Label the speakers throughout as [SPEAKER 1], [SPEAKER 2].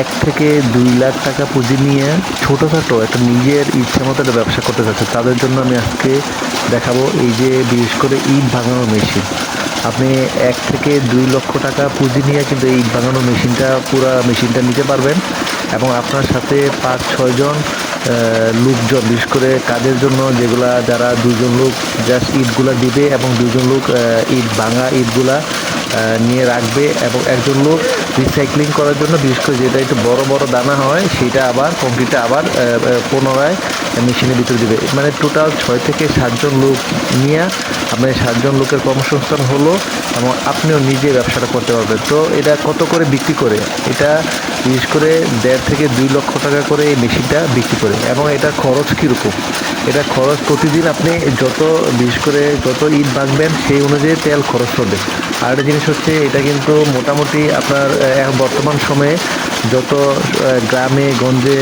[SPEAKER 1] এক থেকে দুই লাখ টাকা পুঁজি নিয়ে ছোটোখাটো একটা নিজের ইচ্ছা মতো একটা ব্যবসা করতে চাচ্ছে, তাদের জন্য আমি আজকে দেখাবো এই যে বিশেষ করে ইট ভাঙানোর মেশিন। আপনি এক থেকে দুই লক্ষ টাকা পুঁজি নিয়ে কিন্তু ইট ভাঙানোর মেশিনটা, পুরো মেশিনটা নিতে পারবেন এবং আপনার সাথে পাঁচ ছয়জন লোকজন বিশেষ করে কাজের জন্য যেগুলা যারা দুজন লোক জাস্ট ইটগুলা দিবে এবং দুজন লোক ইট ভাঙা ইটগুলা নিয়ে রাখবে এবং একজন লোক রিসাইক্লিং করার জন্য, বিশেষ করে যেটা একটু বড় বড় দানা হয়, সেটা আবার কংক্রিটটা আবার পুনরায় মেশিনের ভিতরে দিবে। মানে টোটাল ছয় থেকে সাতজন লোক নিয়ে আপনার সাতজন লোকের কর্মসংস্থান হলো এবং আপনিও নিজে ব্যবসাটা করতে পারবেন। তো এটা কত করে বিক্রি করে? এটা বিশেষ করে দেড় থেকে দুই লক্ষ টাকা করে এই মেশিনটা বিক্রি করে। এবং এটা খরচ কীরকম? এটা খরচ প্রতিদিন আপনি যত, বিশেষ করে যত ইট বাঁধবেন, সেই অনুযায়ী তেল খরচ হবে আর একটা জিনিস হচ্ছে, এটা কিন্তু মোটামুটি আপনার বর্তমান সময়ে যত গ্রামে, গঞ্জে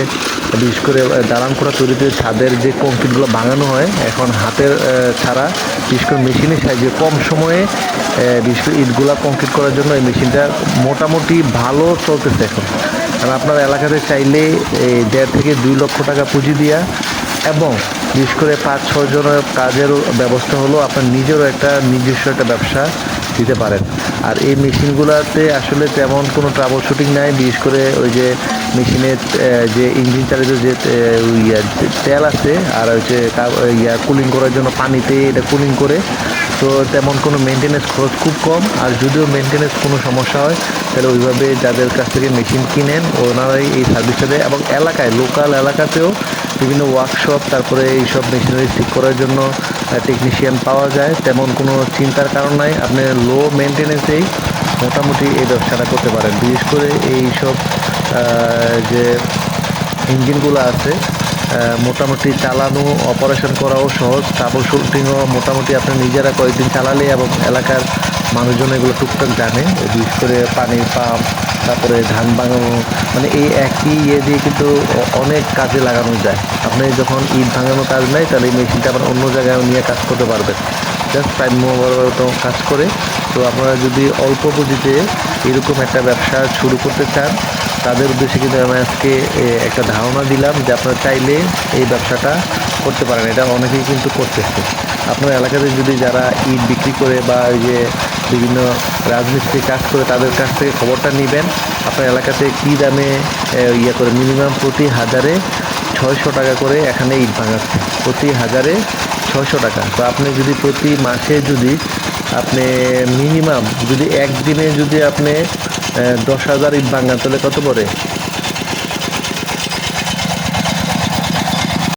[SPEAKER 1] বিশেষ করে দালান করা তৈরিতে ছাদের যে কংক্রিটগুলো ভাঙানো হয়, এখন হাতের ছাড়া, বিশেষ করে মেশিনের সাহায্যে কম সময়ে বিশেষ করে ইটগুলা কংক্রিট করার জন্য এই মেশিনটা মোটামুটি ভালো চলতেছে এখন। কারণ আপনার এলাকাতে চাইলে এই দেড় থেকে দুই লক্ষ টাকা পুঁজি দিয়া এবং বিশেষ করে পাঁচ ছজনের কাজের ব্যবস্থা হলো, আপনার নিজেরও একটা, নিজস্ব একটা ব্যবসা দিতে পারেন। আর এই মেশিনগুলোতে আসলে তেমন কোনো ট্রাবল শুটিং নাই, বিশেষ করে ওই যে মেশিনের যে ইঞ্জিন চালিত যে তেল আছে, আর হচ্ছে ইয়া কুলিং করার জন্য পানিতে এটা কুলিং করে, তো তেমন কোনো মেনটেনেন্স খরচ খুব কম। আর যদিও মেনটেনেন্স কোনো সমস্যা হয়, তাহলে ওইভাবে যাদের কাছ থেকে মেশিন কিনেন, ওনারাই এই সার্ভিসটা দেয়। এবং এলাকায় লোকাল এলাকাতেও বিভিন্ন ওয়ার্কশপ তারপরে এইসব মেশিনারি ঠিক করার জন্য টেকনিশিয়ান পাওয়া যায়। তেমন কোনো চিন্তার কারণ নাই। আপনি লো মেনটেনেন্সেই মোটামুটি এই ব্যবসাটা করতে পারেন। বিশেষ করে এই সব যে ইঞ্জিনগুলো আছে মোটামুটি চালানো অপারেশন করাও সহজ। ট্রাবল শুটিংও মোটামুটি আপনি নিজেরা কয়েকদিন চালালে এবং এলাকার মানুষজন এগুলো টুকটাক জানে। বিশেষ করে পানির পাম্প তারপরে ধান ভাঙানো মানে এই একই ইয়ে দিয়ে কিন্তু অনেক কাজে লাগানো যায়। আপনি যখন ইট ভাঙানো কাজ নেয় তাহলে এই মেশিনটা আবার অন্য জায়গায় নিয়ে কাজ করতে পারবেন। জাস্ট টাইম মতো কাজ করে। তো আপনারা যদি অল্প পুঁজিতে এরকম একটা ব্যবসা শুরু করতে চান তাদের উদ্দেশ্যে কিন্তু আমি আজকে একটা ধারণা দিলাম যে আপনারা চাইলে এই ব্যবসাটা করতে পারেন। এটা অনেকেই কিন্তু করতেছে। আপনার এলাকাতে যদি যারা ইট বিক্রি করে বা ওই যে বিভিন্ন রাজমিস্ত্রি কাজ করে, তাদের কাছ থেকে খবরটা নেবেন। আপনার এলাকাতে কী দামে ইয়ে করে মিনিমাম প্রতি হাজারে ছয়শো টাকা করে এখানে ইট ভাঙাচ্ছে। প্রতি হাজারে ছয়শো টাকা। তো আপনি যদি প্রতি মাসে যদি আপনি মিনিমাম যদি একদিনে যদি আপনি দশ হাজার ইট ভাঙান তাহলে কত পড়ে?